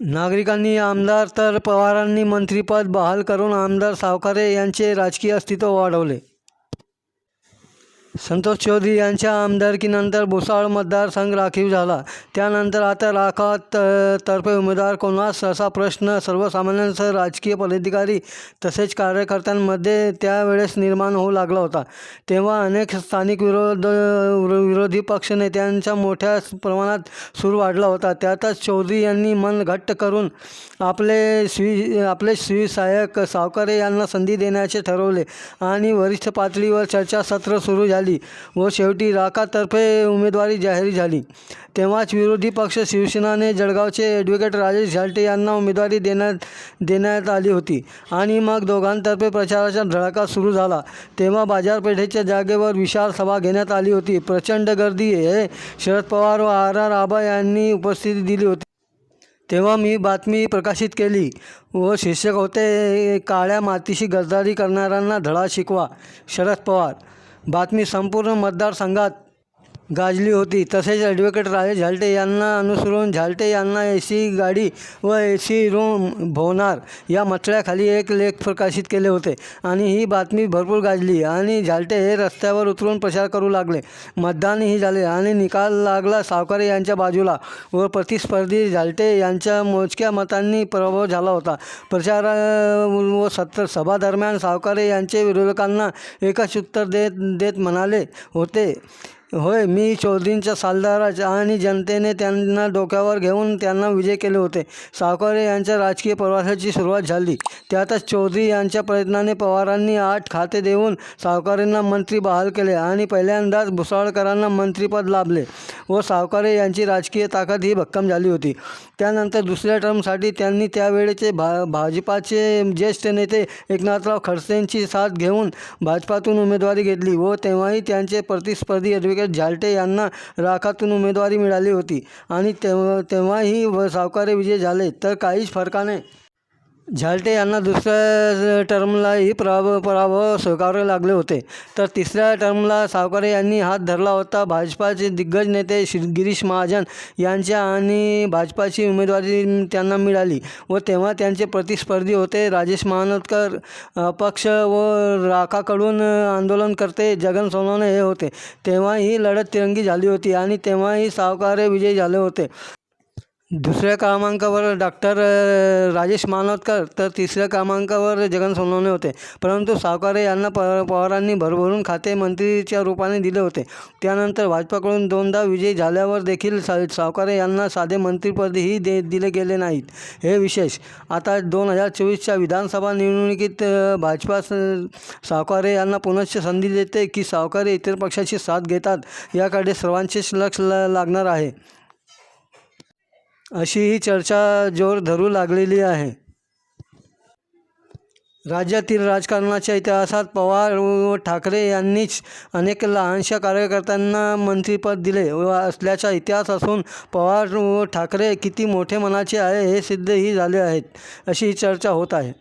नागरिकांनी आमदार तर पवारांनी मंत्रिपद बहाल करून आमदार सावकारे यांचे राजकीय अस्तित्व वाढवले. संतोष चौधरी यांच्या आमदारकीनंतर भुसाळ मतदारसंघ राखीव झाला. त्यानंतर आता राखा त तर्फे उमेदवार कोणास असा प्रश्न सर्वसामान्यांसह राजकीय पदाधिकारी तसेच कार्यकर्त्यांमध्ये त्यावेळेस निर्माण होऊ लागला होता. तेव्हा अनेक स्थानिक विरोध विरोधी पक्षनेत्यांचा मोठ्या प्रमाणात सूर वाढला होता. त्यातच चौधरी यांनी मन घट्ट करून आपले स्वी आपले श्री सहाय्यक सावकारे यांना संधी देण्याचे ठरवले आणि वरिष्ठ पातळीवर चर्चासत्र सुरू झाली. व शेवटी राकातर्फे उमेदवारी जाहीर झाली. तेव्हाच विरोधी पक्ष शिवसेनाने जळगावचे ॲडव्होकेट राजेश झाल्टे यांना उमेदवारी देण्यात देण्यात आली होती. आणि मग दोघांतर्फे प्रचाराचा धडाका सुरू झाला. तेव्हा बाजारपेठेच्या जागेवर विशाल सभा घेण्यात आली होती. प्रचंड गर्दी हे शरद पवार व आर आर आबा यांनी उपस्थिती दिली होती. तेव्हा मी बातमी प्रकाशित केली. व शीर्षक होते काळ्या मातीशी गद्दारी करणाऱ्यांना धडा शिकवा शरद पवार. बातमी संपूर्ण मतदारसंघात गाजली होती. तसेच ॲडव्होकेट राजे झाल्टे यांना अनुसरून झाल्टे यांना ए सी गाडी व ए सी रूम भोवणार या मथळ्याखाली एक लेख प्रकाशित केले होते आणि ही बातमी भरपूर गाजली आणि झाल्टे हे रस्त्यावर उतरून प्रचार करू लागले. मतदानही झाले आणि निकाल लागला. सावकारे यांच्या बाजूला व प्रतिस्पर्धी झाल्टे यांच्या मोजक्या मतांनी पराभव झाला होता. प्रचार व सत्र सभादरम्यान सावकारे यांचे विरोधकांना एकच उत्तर देत देत म्हणाले होते. होय मी चौधरींच्या सालदाराच आणि जनतेने त्यांना डोक्यावर घेऊन त्यांना विजय केले होते. सावकारे यांच्या राजकीय प्रवासाची सुरुवात झाली. त्यातच चौधरी यांच्या प्रयत्नाने पवारांनी आठ खाते देऊन सावकारेंना मंत्री बहाल केले आणि पहिल्यांदाच भुसावळकरांना मंत्रीपद लाभले व सावकारे यांची राजकीय ताकद ही भक्कम झाली होती. त्यानंतर दुसऱ्या टर्मसाठी त्यांनी त्यावेळेचे भा भाजपाचे ज्येष्ठ नेते एकनाथराव खडसेंची साथ घेऊन भाजपातून उमेदवारी घेतली व तेव्हाही त्यांचे प्रतिस्पर्धी तालुक्यात झाल्टे यांना राखातून उमेदवारी मिळाली होती. आणि तेव्हा तेव्हाही व सावकारे विजय झाले तर काहीच फरकाने झाल्टे यांना दुसऱ्या टर्मलाही पराभव पराभव स्वीकारावे लागले होते. तर तिसऱ्या टर्मला सावकारे यांनी हात धरला होता. भाजपाचे दिग्गज नेते श्री गिरीश महाजन यांच्या आणि भाजपाची उमेदवारी त्यांना मिळाली व तेव्हा त्यांचे प्रतिस्पर्धी होते. राजेश महानोतकर अपक्ष व राखाकडून आंदोलनकर्ते जगन सोनवणे हे होते. तेव्हा ही लढत तिरंगी झाली होती आणि तेव्हाही सावकारे विजयी झाले होते. दुसऱ्या क्रमांकावर डॉक्टर राजेश मानोतकर तर तिसऱ्या क्रमांकावर जगन सोनवणे होते. परंतु सावकारे यांना प पवारांनी भरभरून खाते मंत्रीच्या रूपाने दिले होते. त्यानंतर भाजपाकडून दोनदा विजयी झाल्यावर देखील सा सावकारे यांना साधे मंत्रिपदही दे दिले गेले नाहीत. हे विशेष. आता दोन हजार चोवीसच्या विधानसभा निवडणुकीत भाजपा सावकारे यांना पुनश्च संधी देते की सावकारे इतर पक्षाची साथ घेतात याकडे सर्वांचेच लक्ष लागणार आहे. अशी ही चर्चा जोर धरू लागलेली आहे. राज्यातील राजकारणाच्या इतिहासात पवार व ठाकरे यांनीच अनेक लहानशा कार्यकर्त्यांना मंत्रिपद दिले व असल्याचा इतिहास असून पवार व ठाकरे किती मोठे मनाचे आहे हे सिद्धही झाले आहेत अशी ही चर्चा होत आहे.